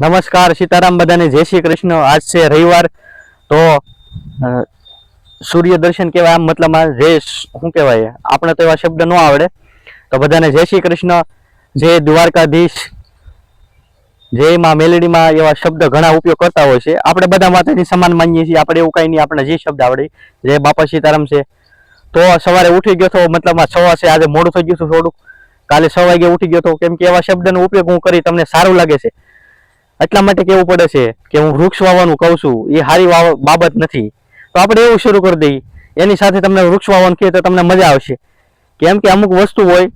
નમસ્કાર, સીતારામ બધાને. જય શ્રી કૃષ્ણ. આજ છે રવિવાર. તો સૂર્ય દર્શન કહેવાય આમ, મતલબ જે શું કહેવાય? આપણે તો એવા શબ્દ ન આવડે. તો બધાને જય શ્રી કૃષ્ણ. જય દ્વારકાધીશ. જય માં મેલડીમાં એવા શબ્દ ઘણા ઉપયોગ કરતા હોય છે. આપણે બધા માતાજી સમાન માનીએ છીએ. આપણે એવું કાંઈ નહીં આપણે જે શબ્દ આવડે. જય બાપા સીતારામ છે. તો સવારે ઉઠી ગયો તો મતલબમાં છ છે, આજે મોડું થઈ ગયું હતું થોડું કાલે છ વાગે ઉઠી ગયો તો કેમ કે એવા શબ્દનો ઉપયોગ હું કરી, તમને સારું લાગે છે. એટલા માટે કેવું પડે છે કે હું વૃક્ષ વાવવાનું કહું છું, એ સારી બાબત નથી. તો આપણે એવું શરૂ કરી દઈએ. એની સાથે તમને વૃક્ષ વાવવાનું કહે તો તમને મજા આવશે. કેમ કે અમુક વસ્તુ હોય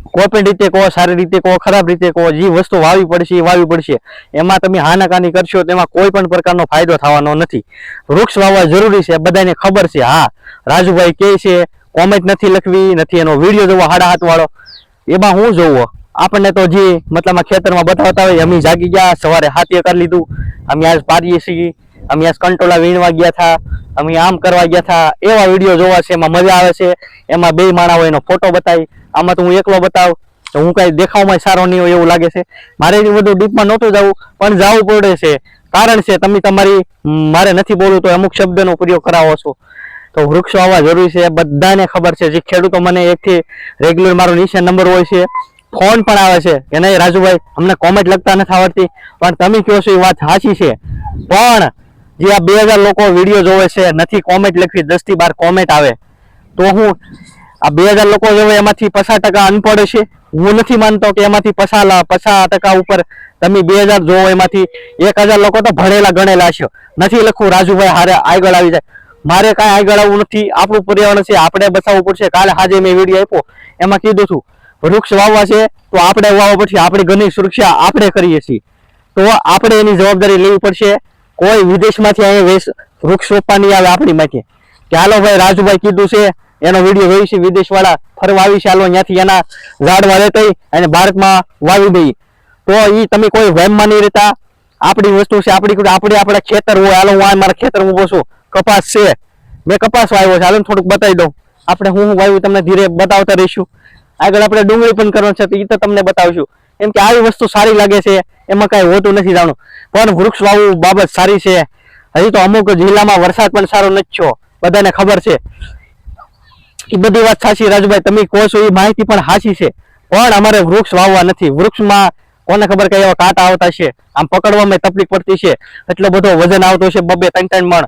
કોઈ પણ રીતે કહો, સારી રીતે કહો, ખરાબ રીતે કહો, જે વસ્તુ વાવી પડશે એ વાવી પડશે. એમાં તમે હાનાકાની કરશો તેમાં કોઈ પણ પ્રકારનો ફાયદો થવાનો નથી. વૃક્ષ વાવવા જરૂરી છે, બધાને ખબર છે. હા, રાજુભાઈ કહે છે કોમેન્ટ નથી લખવી, નથી એનો વીડિયો જોવો હાડા હાથ વાળો. એમાં હું જોવો? આપણને તો જે મતલબ ખેતરમાં બતાવતા હોય, અમે જાગી ગયા, સવારે હાથીએ કરી લીધું. અમે આજ પારીએ છીએ, અમે આજ કંટોલા વીણવા ગયા હતા અમે આમ કરવા ગયા હતા એવા વીડિયો જોવા છે, એમાં મજા આવે છે. એમાં બે માણા હોય એનો ફોટો બતાવી. આમાં તો હું એકલો બતાવ. તો હું કાંઈ દેખાવમાં સારો નહીં હોય એવું લાગે છે. મારે એટલું બધું ડીપમાં નહોતું જવું, પણ જવું પડે છે. કારણ છે, તમે તમારી મારે નથી બોલવું તો અમુક શબ્દનો પ્રયોગ કરાવો છો. તો વૃક્ષો આવવા જરૂરી છે. બધાને ખબર છે, જે ખેડૂતો મને એકથી રેગ્યુલર મારો નિશાન નંબર હોય છે ફોન પણ આવે છે. કે નહીં, રાજુભાઈ, અમને કોમેન્ટ લખતા નથી આવડતી, પણ તમે કહો છો એ વાત સાચી છે. પણ જે આ બે હજાર લોકો વીડિયો જોવે છે, નથી કોમેન્ટ લખવી દસથી બાર કોમેન્ટ આવે. તો હું આ બે હજાર લોકો જોવે એમાંથી પચાસ ટકા અનપઢ છે. હું નથી માનતો કે એમાંથી પચાસ પચાસ ટકા ઉપર તમે બે હજાર જોવો એમાંથી. એક હજાર લોકો તો ભણેલા, ગણેલા છે. નથી લખવું, રાજુભાઈ હારે આગળ આવી જાય. મારે કાંઈ આગળ આવવું નથી. આપણું પર્યાવરણ છે, આપણે બચાવવું પડશે. કાલે આજે મેં વીડિયો આપ્યો. એમાં કીધું છું વૃક્ષ વાવવા છે, તો આપણે વાવવા પછી આપણી ઘરની સુરક્ષા આપણે કરીએ છીએ. તો આપણે એની જવાબદારી લેવી પડશે. કોઈ વિદેશમાંથી અહીંયા વૃક્ષ રોપવાની આવે આપણી માટે. કે હાલો ભાઈ, રાજુભાઈ કીધું છે, એનો વીડિયો જોઈ છે વિદેશ વાળા ફરવા આવી છે, હાલો ત્યાંથી એના ઝાડમાં રહેતા અને ભારતમાં વાવી દઈએ. તો એ તમે કોઈ વહેમમાં નહીં રહેતા. આપણી વસ્તુ છે, આપણી આપણે આપણા ખેતર હોય, હાલો હું મારા ખેતર ઊભો છું. કપાસ છે. મેં કપાસ વાવ્યો છે, હાલો થોડુંક બતાવી દઉં. આપણે હું વાવ્યું તમને ધીરે બતાવતા રહીશું. આગળ આપણે ડુંગળી પણ કરવાનું છે, તો એ તો તમને બતાવશું. એમ કે આવી વસ્તુ સારી લાગે છે, એમાં કાંઈ હોતું નથી જાણું. પણ વૃક્ષ વાવવું બાબત સારી છે. હજી તો અમુક જિલ્લામાં વરસાદ પણ સારો નથી થયો. બધાને ખબર છે. એ બધી વાત સાચી, રાજુભાઈ, તમે કહો છો, એ માહિતી પણ સાચી છે. પણ અમારે વૃક્ષ વાવવા નથી. વૃક્ષમાં કોને ખબર કઈ એવા કાંટા આવતા છે? આમ પકડવામાં તકલીફ પડતી છે. એટલો બધો વજન આવતો છે બબે ત્રણ ત્રણ મણ.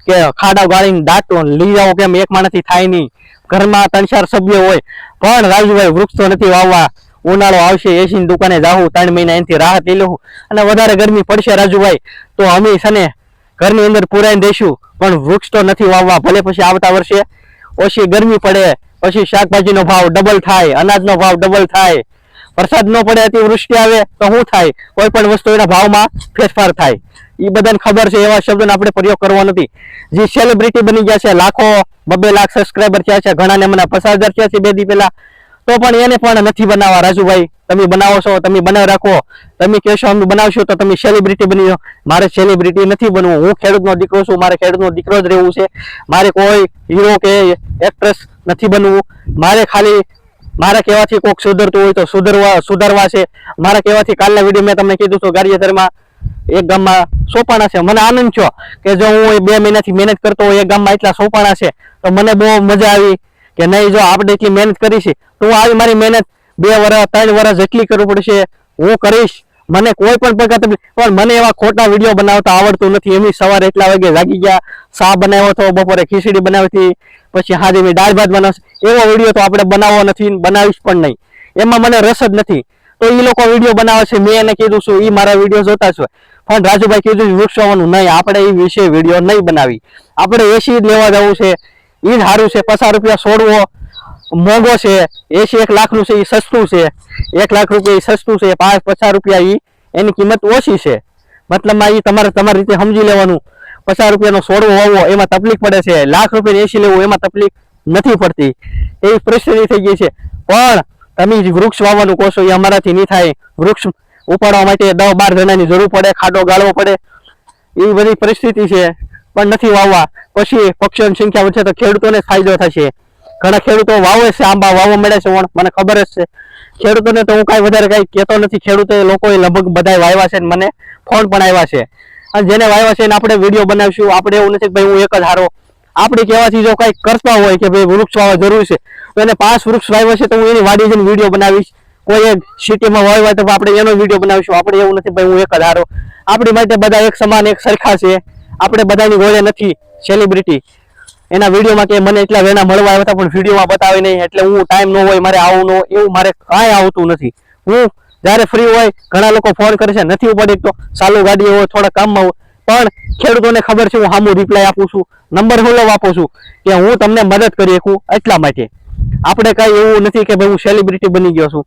કે ખાડા ગાળીને દાંતો લઈ જાઓ કેમ? એક માણસથી થાય નહીં. ઘરમાં ત્રણ ચાર સભ્યો હોય, પણ રાજુભાઈ વૃક્ષ તો નથી વાવવા. ઉનાળો આવશે એસી દુકાને જાઉં ત્રણ મહિના એનાથી રાહત લઈ લઉં. અને વધારે ગરમી પડશે રાજુભાઈ, તો અમે સને ઘરની અંદર પુરાઈને દઈશું, પણ વૃક્ષ તો નથી વાવવા, ભલે પછી આવતા વર્ષે ઓછી ગરમી પડે, પછી શાકભાજીનો ભાવ ડબલ થાય, અનાજનો ભાવ ડબલ થાય. વરસાદ ન પડે, અતિવૃષ્ટિ આવે, તો શું થાય? કોઈ પણ વસ્તુ એના ભાવમાં ફેરફાર થાય. એ બધાને ખબર છે, એવા શબ્દનો આપણે પ્રયોગ કરવો નથી. જે સેલિબ્રિટી બની ગયા છે, લાખો, બબે લાખ સબસ્ક્રાઈબર થયા છે, ઘણાને મને પચાસ હજાર થયા છે બે દી પહેલા. તો પણ એને પણ નથી બનાવવા, રાજુભાઈ, તમે બનાવો છો, તમે બનાવી રાખો. તમે કહેશો, અમે બનાવશો, તો તમે સેલિબ્રિટી બની મારે સેલિબ્રિટી નથી બનવું. હું ખેડૂતનો દીકરો છું, મારે ખેડૂતનો દીકરો જ રહેવું છે. મારે કોઈ હીરો કે એક્ટ્રેસ નથી બનવું. મારે ખાલી, મારા કહેવાથી કોઈક સુધરતું હોય તો સુધરવા, સુધારવા છે. મારા કહેવાથી કાલના વીડિયો મેં તમને કીધું છું ગારિયાધરમાં એક ગામમાં સોપાણા છે. મને આનંદ છો કે જો હું બે મહિનાથી મહેનત કરતો હોય એક ગામમાં એટલા સોપાણા છે, તો મને બહુ મજા આવી કે નહીં, જો આપણે એટલી મહેનત કરી છે, તો હું આવી મારી મહેનત બે વર્ષ ત્રણ વર્ષ જેટલી કરવું પડશે, હું કરીશ. મને કોઈ પણ પ્રકાર પણ મને એવા ખોટા વીડિયો બનાવતા આવડતું નથી. એમની સવારે એટલા વાગે જાગી ગયા સા બનાવ્યો હતો, બપોરે ખીચડી બનાવી હતી, પછી હાજે મેં દાળ ભાત બનાવશે. એવો વીડિયો તો આપણે બનાવવો નથી, બનાવીશ પણ નહીં. એમાં મને રસ જ નથી. તો એ લોકો વીડિયો બનાવે છે. મેં એને કીધું છું એ મારા વીડિયો જોતા છે પણ રાજુભાઈ કીધું વૃક્ષ વાવવાનું નહીં, આપણે એ વિશે વીડિયો નહીં બનાવી. આપણે એસી લેવા જવું છે. એ જ સારું છે. પચાસ રૂપિયા છોડવો મોંઘો છે. એસી એક લાખનું છે એ સસ્તું છે. એક લાખ રૂપિયા એ સસ્તું છે. પાંચ પચાસ રૂપિયા એ એની કિંમત ઓછી છે. મતલબમાં એ તમારે, તમારી રીતે સમજી લેવાનું. પચાસ રૂપિયાનો છોડવો હોવો એમાં તકલીફ પડે છે. લાખ રૂપિયાની એસી લેવું એમાં તકલીફ નથી પડતી. એવી પરિસ્થિતિ થઈ ગઈ છે. પણ તમે વૃક્ષ વાવવાનું છો એ અમારાથી નહીં થાય. વૃક્ષ ઉપાડવા માટે દસ બાર જણાની જરૂર પડે, ખાડો ગાળવો પડે. એવી બધી પરિસ્થિતિ છે, પણ નથી વાવવા. પછી પક્ષીઓની સંખ્યા વધશે તો ખેડૂતોને ફાયદો થશે. ઘણા ખેડૂતો વાવે છે, આંબા વાવવા મળે છે, પણ મને ખબર જ છે. ખેડૂતોને તો હું કાંઈ વધારે કાંઈ કહેતો નથી. ખેડૂતો લોકોએ લગભગ બધા વાવ્યા છે મને ફોન પણ આવ્યા છે. અને જેને વાવ્યા છે એને આપણે વીડિયો બનાવીશું. આપણે એવું નથી ભાઈ હું એક જ હારો. આપણે કહેવાથી જો કાંઈક કરતા હોય કે ભાઈ વૃક્ષ વાવવા જરૂર છે તો એને પાંચ વૃક્ષ વાવ્યા છે તો હું એની વાડી જઈને વીડિયો બનાવીશ. કોઈ એક સિટીમાં વાવ્યા તો આપણે એનો વીડિયો બનાવીશું. આપણે એવું નથી ભાઈ, હું એક હારો. આપણી માટે બધા એક સમાન, એક સરખા છે. આપણે બધાની ગોળે નથી સેલિબ્રિટી એના વિડીયોમાં કે મને એટલા વેણા મળવા આવ્યા હતા, પણ વિડીયોમાં બતાવે નહીં. એટલે હું ટાઈમ ન હોય, મારે આવું ન હોય, એવું મારે કાંઈ આવતું નથી. હું જ્યારે ફ્રી હોય, ઘણા લોકો ફોન કરે છે, નથી ઉપાડી તો ચાલુ ગાડી હોય, થોડા કામમાં હોય. પણ ખેડૂતોને ખબર છે, હું સામું રિપ્લાય આપું છું નંબર હું આપું છું કે હું તમને મદદ કરી શકું એટલા માટે. આપણે કાંઈ એવું નથી કે ભાઈ હું સેલિબ્રિટી બની ગયો છું.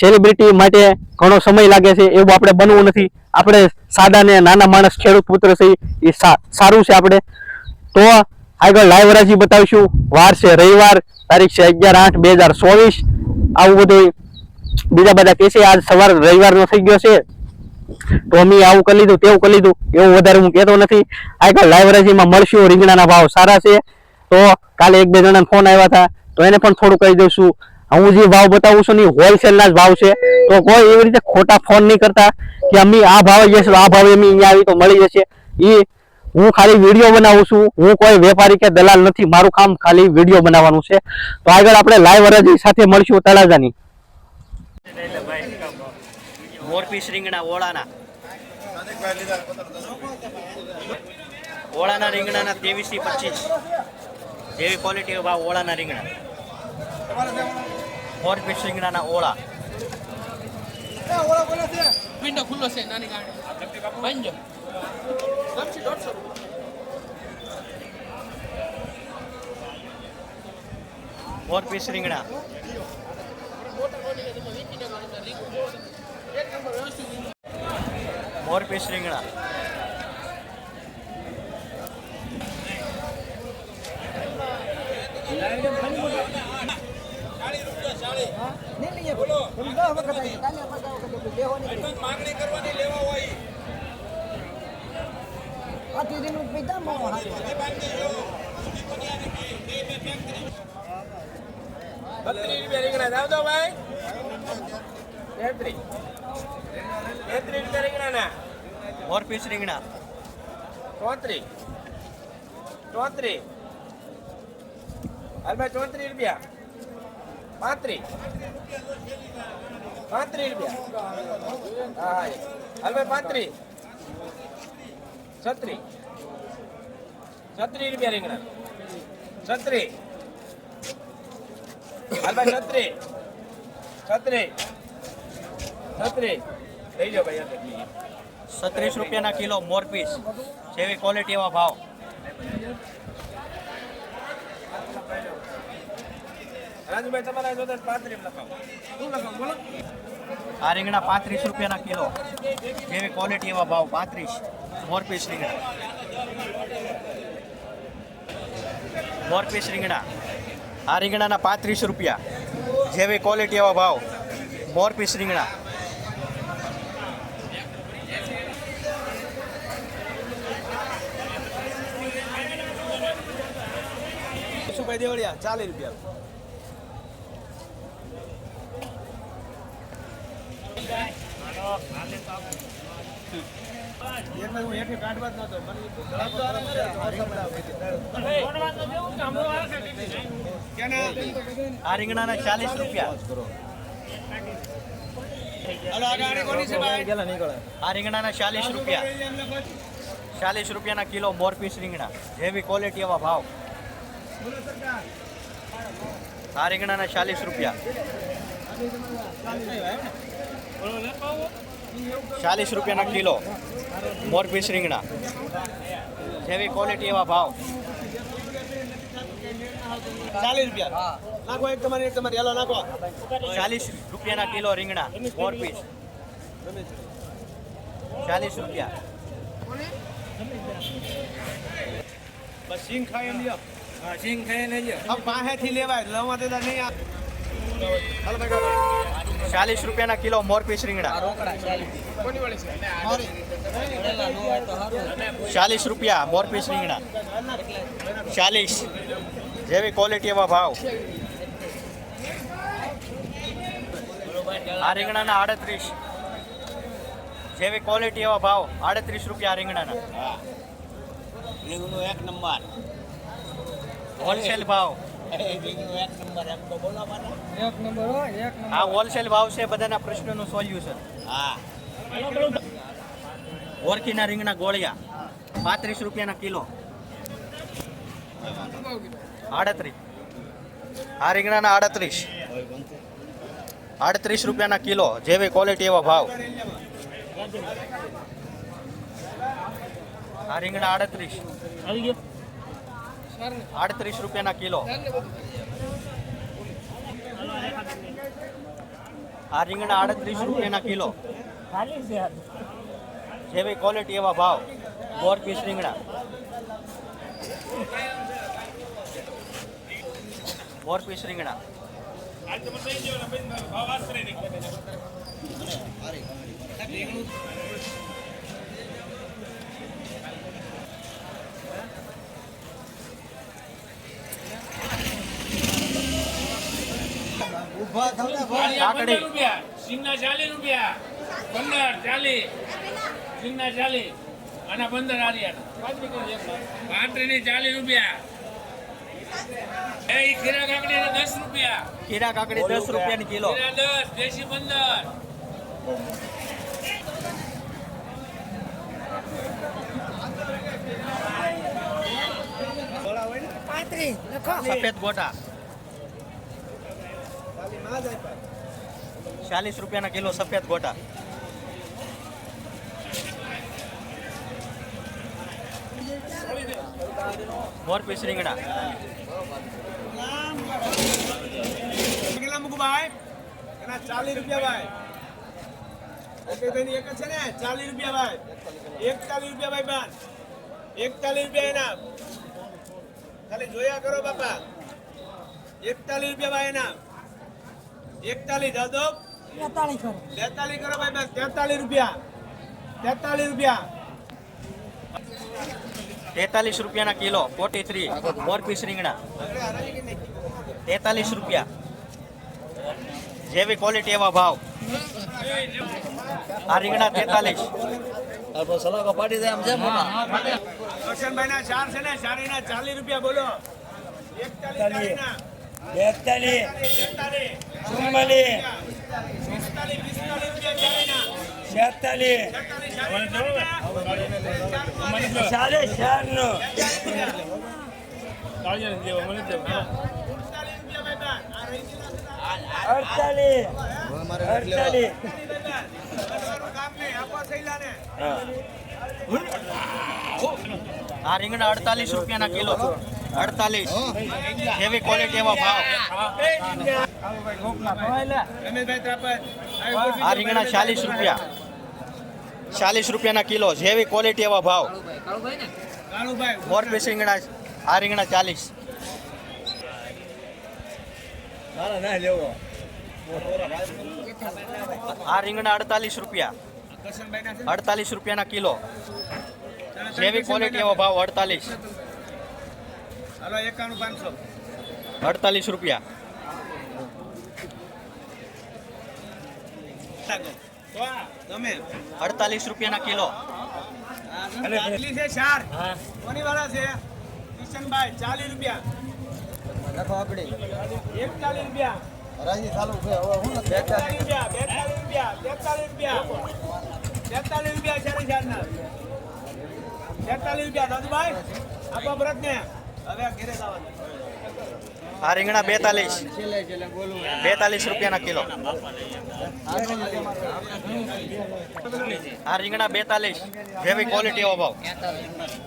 સેલિબ્રિટી માટે ઘણો સમય લાગે છે, એવું આપણે બનવું નથી. આપણે સાદા ને નાના માણસ, ખેડૂત પુત્ર છે, એ સારું છે આપણે. તો આગળ લાઈવ રાજી બતાવીશું. વાર છે રવિવાર, તારીખ છે અગિયાર આઠ બે હજાર ચોવીસ. આવું બધું બીજા બધા કે છે આજ સવાર રવિવારનો થઈ ગયો છે. તો અમે આવું કરી લીધું, તેવું કરી લીધું. એવું વધારે હું કહેતો નથી. આગળ લાઈવ રાજીમાં મળશું. રીંગણાના ભાવ સારા છે. તો કાલે એક બે જણાને ફોન આવ્યા હતા. તો એને પણ થોડું કહી દઈશું. હું જે ભાવ બતાવું છું ને હોલસેલના જ ભાવ છે. તો કોઈ એવી રીતે ખોટા ફોન નહીં કરતા કે અમે આ ભાવે જઈશું, આ ભાવે અમે અહીંયા આવી તો મળી જશે. એ હું ખાલી વીડિયો બનાવું છું. હું કોઈ વેપારી કે દલાલ નથી. મારું કામ ખાલી વીડિયો બનાવવાનું છે. તો આગળ આપણે લાઈવ અરજી સાથે મળશું તળાજાની. ઓળાના. રીંગણાના ત્રેવીસથી પચીસ. જેવી ક્વોલિટી ભાવ ઓળાના રીંગણા. ફોર પીસ રીંગણાના ઓળા. વિન્ડો ખુલ્લો છે નાની ગાડી. દોઢસો ફોર પીસ રીંગણા મોર પીસ રીંગણા બત્રીસ રૂપિયા રીંગણા જાવ તો ભાઈ તેત્રીસ રૂપિયા રીંગણાના મોર પીસ રીંગણા ચોત્રીસ ચોત્રીસ હાલ ભાઈ ચોત્રીસ રૂપિયા. પાંત્રીસ. પાંત્રીસ રૂપિયા. હા હા પાંત્રીસ. છત્રીસ. છત્રીસ રૂપિયા રીંગણા. છત્રીસ. હાલ ભાઈ છત્રીસ. છત્રીસ. છત્રીસ. લઈ જાઓ ભાઈ છત્રીસ રૂપિયાના કિલો મોર પીસ. જેવી ક્વોલિટી ભાવ. રાજુભાઈ તમારા જોતા પાંત્રીસ લખાવો. શું લખાવો બોલો. આ રીંગણા પાંત્રીસ રૂપિયાના કિલો. જેવી ક્વોલિટી એવા ભાવ પાંત્રીસ. મોર પીસ રીંગણા. મોર પીસ રીંગણા. આ રીંગણાના પાંત્રીસ રૂપિયા. જેવી ક્વોલિટી એવા ભાવ મોર પીસ રીંગણા. દેવળિયા ચાલીસ રૂપિયા એમાં હું હેઠે કાઢવા જ નતો મને આ રીંગણાના ચાલીસ રૂપિયા. આ રીંગણાના ચાલીસ રૂપિયા. ચાલીસ રૂપિયાના કિલો મોરપીસ રીંગણા. જેવી ક્વોલિટી એવા ભાવ. આ રીંગણાના ચાલીસ રૂપિયા. ચાલીસ રૂપિયાના કિલો. મોર પીસ રીંગણા. જેવી ક્વોલિટી એવા ભાવ. ચાલીસ રૂપિયા. નાખો એક તમારી એક તમારી. હેલો નાખો. ચાલીસ રૂપિયાના કિલો રીંગણા ફોર પીસ. ચાલીસ રૂપિયા. બસ સિંગ ખાઈ એમ લ્યો. હા સિંગ ખાઈ હવે પાસેથી લેવાય લવા દેતા નહીં. ચાલીસ રૂપિયાના કિલો મોરપીસ રીંગણા. ચાલીસ રૂપિયા મોરપીસ રીંગણા. ચાલીસ. જેવી ક્વોલિટી એવા ભાવ. આ રીંગણાના આડત્રીસ. જેવી ક્વોલિટી એવા ભાવ, આડત્રીસ રૂપિયા રીંગણાના. રીંગણું એક નંબર હોલસેલ ભાવ રીંગણું એક નંબર એમ તો બોલો મને એક નંબર હો એક નંબર. આ હોલસેલ ભાવ છે બધાના પ્રશ્નોનું સોલ્યુશન. હા. ઓરકીના રીંગણા ગોળિયા પાંત્રીસ રૂપિયાના કિલો. આડત્રીસ. આ રીંગણાના આડત્રીસ. આડત્રીસ રૂપિયાના કિલો જેવી ક્વોલિટી એવા ભાવ. આ રીંગણા આડત્રીસ. આડત્રીસ રૂપિયાના કિલો. આ રીંગણા આડત્રીસ રૂપિયાના કિલો. જેવી ક્વોલિટી એવા ભાવ બોર પીસ રીંગણા. બોર પીસ રીંગણા. કાકડી. રૂપિયા સિંગના ચાલીસ રૂપિયા. પંદર ચાલીસ. સિંગના ચાલીસ. અને પંદર આરિયા. પાંત્રીસ ચાલીસ રૂપિયા. એ ખીરા કાકડી દસ રૂપિયા. ખીરા કાકડી દસ રૂપિયાની કિલો. દસ દેશી પંદર. સફેદ ગોટા. ચાલીસ રૂપિયાના કિલો સફેદ ગોટા મોરપીસ રીંગણા કેટલા મૂકું ભાઈ એના ચાલીસ રૂપિયા ભાઈ ઓકે ભાઈ એક જ છે ને ચાલીસ રૂપિયા ભાઈ એકતાલીસ રૂપિયા ભાઈ બાન એકતાલીસ રૂપિયા એના ખાલી જોયા કરો બાપા એકતાલીસ રૂપિયા ભાઈ એના એકતાલીસ દાદો બેતાળી કરો. તેતાલીસ કરો ભાઈ બસ. તેતાલીસ રૂપિયા. તેતાલીસ રૂપિયા. તેતાલીસ રૂપિયાના કિલો ફોર્ટી થ્રી મોરપીસ રીંગણા તેતાલીસ રૂપિયા. જેવી ક્વોલિટી એવા ભાવ. આ રીંગણા તેતાલીસ. કરશનભાઈ ના ચાર છે ને ચારી ના ચાલીસ રૂપિયા બોલો. એકતાલીસ. બેતાલીસ ચુમ્માલીસ. છેતાલીસ. ચાલીસ ચાર નો અડતાલીસ. અડતાલીસ આ રીંગણા અડતાલીસ રૂપિયાના કિલો અડતાલીસ. જેવી ક્વોલિટી એવા ભાવ. આ રીંગણા ચાલીસ રૂપિયા. ચાલીસ રૂપિયાના કિલો જેવી ક્વોલિટી એવા ભાવ. મોર પીસ રીંગણા આ રીંગણા ચાલીસ. આ રીંગણા અડતાલીસ રૂપિયા. અડતાલીસ રૂપિયાના કિલો. જેવી ક્વોલિટી એવો ભાવ, અડતાલીસ. હલો એકાણું પાંચસો. અડતાલીસ રૂપિયા. તમે અડતાલીસ રૂપિયાના કિલો. કેટલી છે ચાર. કોની વાળા છે કિશનભાઈ ચાલીસ રૂપિયા. એકતાલીસ રૂપિયા. બેતાલીસ રૂપિયા બેતાલીસ રૂપિયા તેતાલીસ રૂપિયા. તેતાલીસ રૂપિયા ચાલી રૂપિયા તેતાલીસ રૂપિયા દાદુભાઈ આપો વ્રત ને હવે આ રીંગણા બેતાલીસ. બેતાલીસ રૂપિયાના કિલો. આ રીંગણા બેતાલીસ. જેવી ક્વોલિટી એવો ભાવ.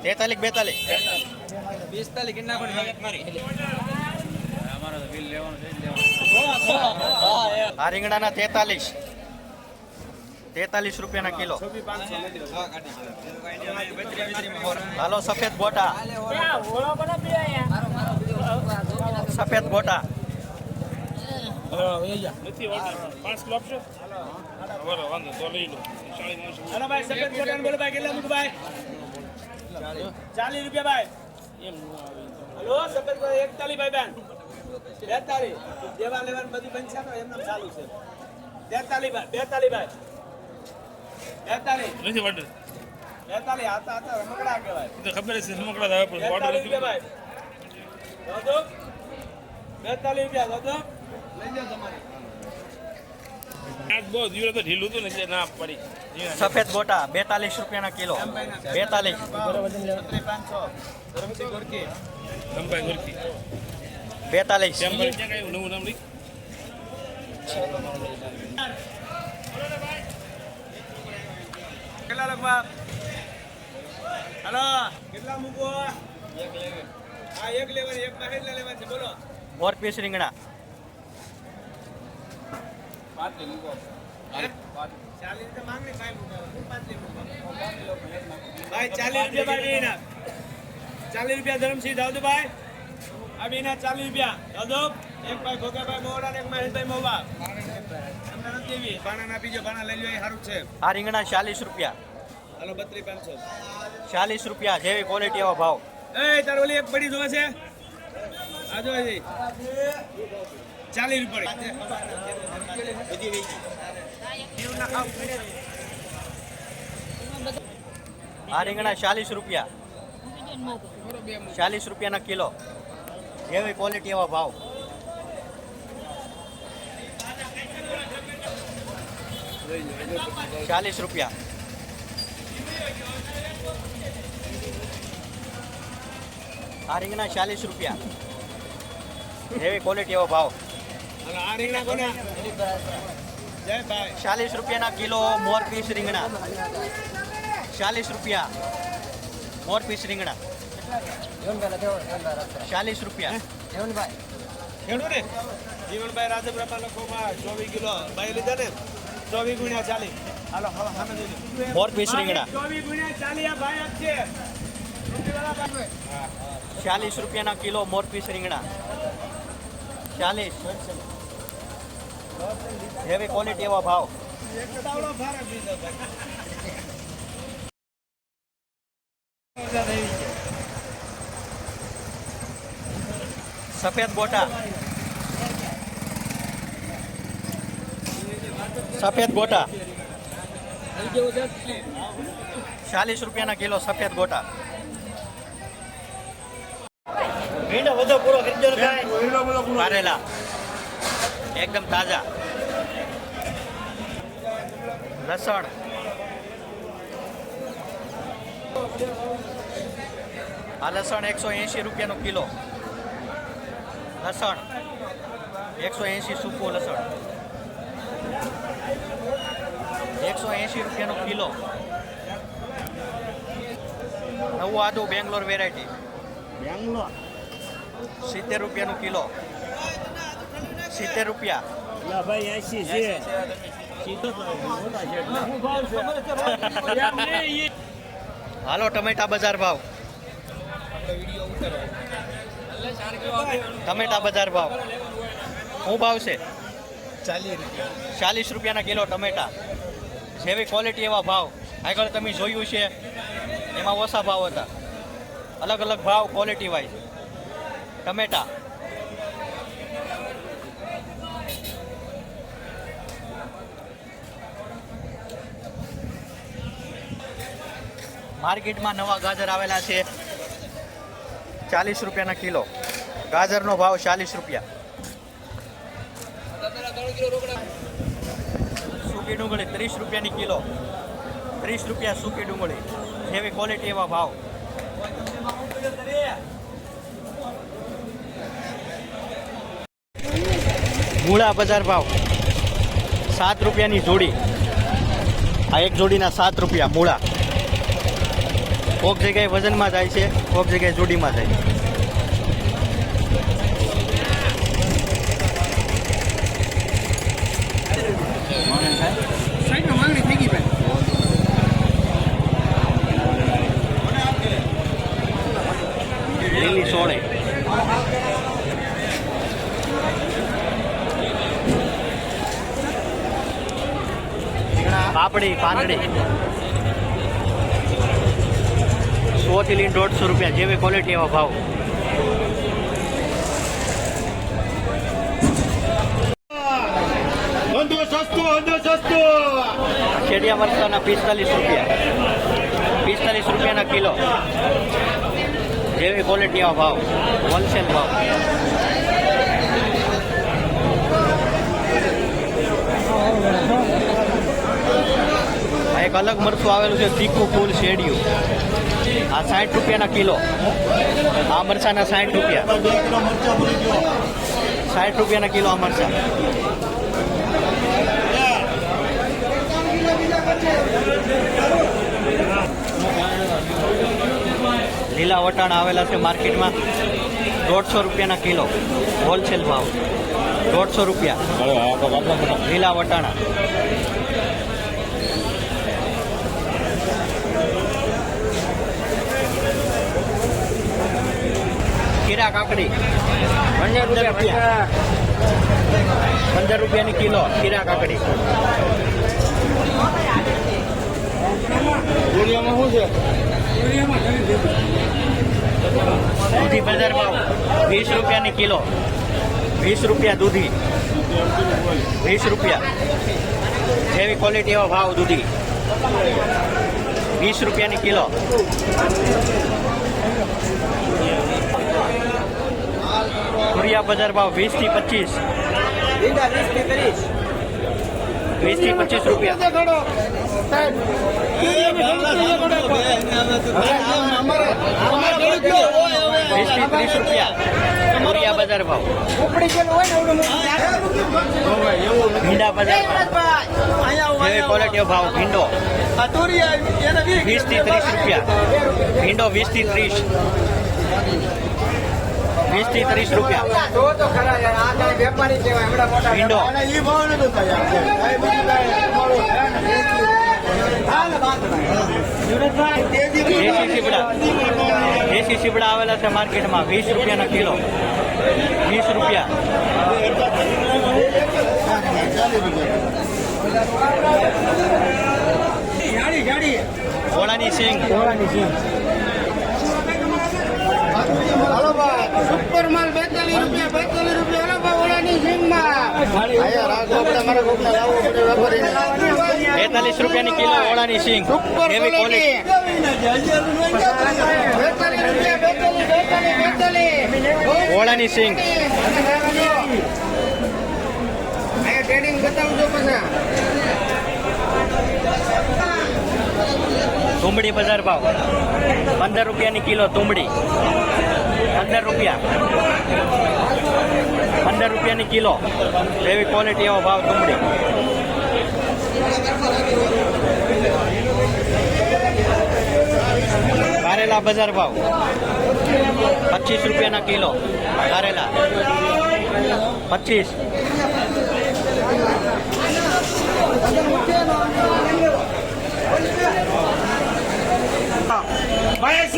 તેતાલીસ બેતાલીસ. આ રીંગણાના તેતાલીસ. તેતાલીસ રૂપિયાના કિલો. હાલો સફેદ ગોટા સફેદ ગોટા પાંચ કિલો આપશો? બરાબર વાંધો તો લઈ લો. હલો ભાઈ સફેદ કોટન બોલો ભાઈ કેટલા ભાઈ? ચાલીસ. રૂપિયા ભાઈ. હલો સફેદ એકતાલીસ ભાઈ બેન. બેતાલીસ. દેવા લેવાનું બધું પંચાણું એમને ચાલુ છે. તેતાલીસ ભાઈ બેતાલીસ ભાઈ. બેતાલીસ નથી વાટર બેતાલીસ આતા આતા રમકડા કહેવાય. તો ખબર છે રમકડા આવે પણ વાટર બેતાલીસ નથી. રૂપિયા ભાઈ દાદો બેતાલીસ રૂપિયા દાદો લઈ જાઓ તમારે આજ બહુ દિવસ તો ઢીલું હતું ને એટલે ના પડી. સફેદ ગોટા બેતાલીસ રૂપિયાના કિલો. બેતાલીસ. પાંચસો ધરમસિંહ ગોરકી સંભાઈ ગુરકી બેતાલીસ કેમ કરી ક્યાં કઈ નવું નામ લઈ કેટલા લખવા હલો. કેટલા મૂકો એક લેવન હા એક લેવન એક કેટલા લેવા છે? બોલો. મોર પીસ રીંગણા. હે? ચાલીસ રૂપિયા માંગણી ભાઈ મૂકો? હું પાંત્રીસ મૂકો ભાઈ ચાલીસ રૂપિયા ભાઈ ચાલીસ રૂપિયા ધરમસિંહ દાઉદભાઈ આ બેના ચાલીસ રૂપિયા. દાદો એક ભાઈ ભોગાભાઈ ને એક મહેશભાઈ મોવા તમને નથી દેવી. ભાણા ના બીજો ભાણા લઈ લો એ સારું છે. આ રીંગણા ચાલીસ રૂપિયા. હાલો બત્રીસ પાંચસો. ચાલીસ રૂપિયા જેવી ક્વોલિટી એવો ભાવ. એ તાર ઓલી એક પડી જોવે છે? આ જો છે. ચાલીસ રૂપિયા આ રીંગણા ચાલીસ રૂપિયા. ચાલીસ રૂપિયાના કિલો. જેવી ક્વોલિટી એવા ભાવ. ચાલીસ રૂપિયા આ રીંગણા ચાલીસ રૂપિયા જેવી ક્વોલિટી એવો ભાવ હાલો આ રીંગણા કોને જય ભાઈ ચાલીસ રૂપિયાના કિલો મોર પીસ રીંગણા ચાલીસ રૂપિયા મોર પીસ રીંગણા ચાલીસ રૂપિયા ખેડૂ ને જીવનભાઈ રાજપુરા લખોમાં ચોવીસ કિલો ભાઈ લીધા ને ચોવીસ ગુણ્યા હાલો પીસ રીંગણા. ચોવીસ ગુણ્યા ચાલીસ આ ભાઈ આપશે ચાલીસ રૂપિયાના કિલો મોર પીસ રીંગણા. ચાલીસ. હેવી ક્વોલિટી એવા ભાવ. સફેદ ગોટા. સફેદ ગોટા. ચાલીસ રૂપિયાના કિલો સફેદ ગોટા. કારેલા. એકદમ તાજા. લસણ. આ લસણ એકસો એંશી રૂપિયાનો કિલો. લસણ. એકસો એંશી સૂકું લસણ. એકસો એંશી રૂપિયાનો કિલો. નવું આદુ બેંગ્લોર વેરાયટી. બેંગ્લોર? સિત્તેર રૂપિયાનું કિલો. સિત્તેર રૂપિયા. હાલો ટમેટા બજાર ભાવ. ટમેટા બજાર ભાવ. શું ભાવ છે? ચાલીસ રૂપિયાના કિલો ટમેટા. જેવી ક્વોલિટી એવા ભાવ. આગળ તમે જોયું છે, એમાં ઓછા ભાવ હતા. અલગ અલગ ભાવ ક્વોલિટી વાઇઝ ટમેટા. માર્કેટમાં નવા ગાજર આવેલા છે. ચાલીસ રૂપિયાના કિલો. ગાજરનો ભાવ ચાલીસ રૂપિયા. સૂકી ડુંગળી, ત્રીસ રૂપિયાની કિલો. ત્રીસ રૂપિયા સૂકી ડુંગળી. જેવી ક્વોલિટી એવા ભાવ. મૂળા બજાર ભાવ. સાત રૂપિયાની જોડી. આ એક જોડીના સાત રૂપિયા મૂળા. કોક જગ્યાએ વજનમાં જાય છે, કોક જગ્યાએ જોડીમાં જાય છે લીલી સોળે પાપડી પાંદડી સો થી લઈને દોઢસો રૂપિયા જેવી ક્વોલિટી એવા ભાવ. શેડિયા મરચાના પિસ્તાલીસ રૂપિયા. પિસ્તાલીસ રૂપિયાના કિલો. જેવી ક્વોલિટીનો ભાવ. હોલસેલ ભાવ. એક અલગ મરચું આવેલું છે તીખું ફૂલ શેડિયું. આ સાઠ રૂપિયાના કિલો. આ મરચાના સાઠ રૂપિયા. સાઠ રૂપિયાના કિલો આ મરચા. લીલા વટાણા આવેલા છે માર્કેટમાં. દોઢસો રૂપિયાના કિલો. હોલસેલ ભાવ. દોઢસો રૂપિયા. લીલા વટાણા. ખીરા કાકડી. પંદર રૂપિયા પંદર. રૂપિયાની કિલો ખીરા કાકડી. દૂધી બજાર ભાવ વીસ રૂપિયાની કિલો. વીસ રૂપિયા દૂધી. વીસ રૂપિયા. જેવી ક્વોલિટી એવો ભાવ દૂધી. વીસ રૂપિયાની કિલો. કુરિયા બજાર ભાવ વીસથી પચીસ. વીસથી પચીસ રૂપિયા. વીસથી ત્રીસ રૂપિયા. કુરિયા બજાર ભાવ. ભીંડા બજાર ભાવ. ક્વોલિટીઓ ક્વોલિટી ભાવ ભીંડો વીસથી ત્રીસ રૂપિયા. ભીંડો વીસથી ત્રીસ. વીસથી ત્રીસ રૂપિયા. ભીંડો દેશી સીપડા દેશી સીપડા આવેલા છે માર્કેટમાં. વીસ રૂપિયાના કિલો. વીસ રૂપિયા. ઘોડાની સિંગ. ઘોડાની સિંગ. સુપર માલ બેતાલીસ રૂપિયા બેતાલીસ રૂપિયા હલો ભાઈ ઓલાની સિંગમાં બેતાલીસ રૂપિયાની કિલો ઓળાની સિંગ. એવી ક્વોલિટી ઓળાની સિંગ. ટ્રેડિંગ બતાવજો પછી. તુંબડી બજાર ભાવ. પંદર રૂપિયાની કિલો તુંબડી. પંદર રૂપિયા. પંદર રૂપિયાની કિલો. એવી ક્વોલિટી એવો ભાવ ડુંગળી કારેલા બજાર ભાવ. પચીસ રૂપિયાના કિલો. કારેલા. પચીસ.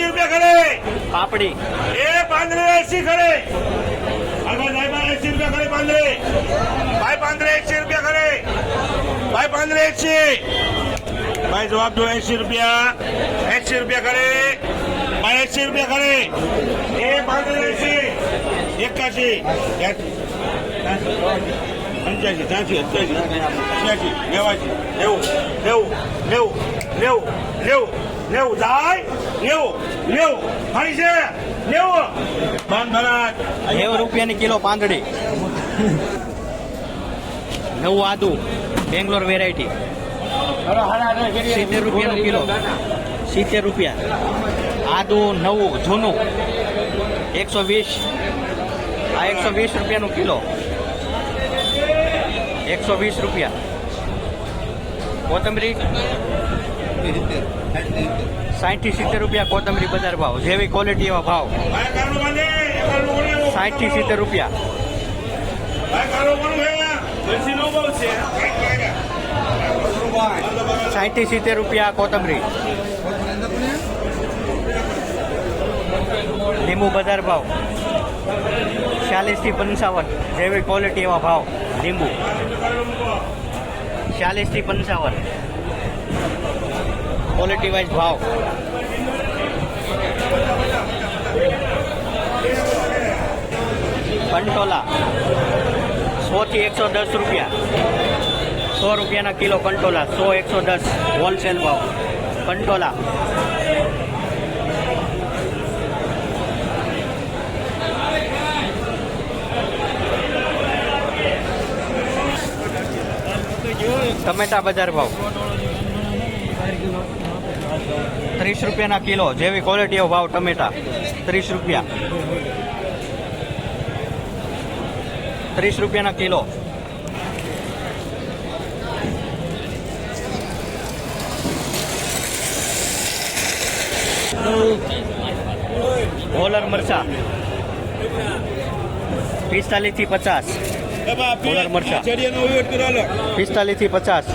રૂપિયા પાપડી. એ પાંદરે એસી કરે આગળ ભાઈ ભાઈ એસી રૂપિયા કરે પાંદરે ભાઈ પાંદરે એસી રૂપિયા કરે ભાઈ પાંદરે એસી ભાઈ જવાબ દો એસી રૂપિયા એસી રૂપિયા કરે ભાઈ એસી રૂપિયા કરે એ પાંદરે એસી એકાસી પંચ્યાસી ત્યાંસી અત્યાસી છ્યાસી નેવાસી નેવું નેવું નેવું નેવું નેવું નેવું જાય નેવું નેવું ફરી છે, નેવું. બાન ભરાત. નેવું રૂપિયાની કિલો પાંદડી. નવું આદુ, બેંગ્લોર વેરાયટી સિત્તેર રૂપિયાનું કિલો. સિત્તેર રૂપિયા. આદુ નવું, જૂનું. એકસો વીસ. આ એકસો વીસ રૂપિયાનું કિલો. એકસો વીસ રૂપિયા. કોથમરી? સાઠ સિત્તેર રૂપિયા કોથમરી બજાર ભાવ, જેવી ક્વોલિટી એવા ભાવ. ભાઈ કારનું બાંધે કારનું બોલે સાઠથી સિત્તેર રૂપિયા. ભાઈ કારનું કોનું છે જર્સી નો બહુ છે સાઠથી સિત્તેર રૂપિયા કોથમરી. લીંબુ બજાર ભાવ. ચાલીસથી પંચાવન, જેવી ક્વોલિટી એવા ભાવ, લીંબુ. ચાલીસથી પંચાવન. ક્વોલિટી વાઇઝ ભાવ કંટોલા સો થી એકસો દસ રૂપિયા. સો રૂપિયાના કિલો કંટોલા, સો એકસો દસ હોલસેલ ભાવ. કંટોલા. ટમેટા બજાર ભાવ. ત્રીસ રૂપિયાના કિલો, જેવી ક્વોલિટીઓ ભાવ ટમેટા. ત્રીસ રૂપિયા. ત્રીસ રૂપિયાના કિલો. હોલર મરચા. પિસ્તાલીસથી પચાસ. હોલર મરચા. પિસ્તાલીસથી પચાસ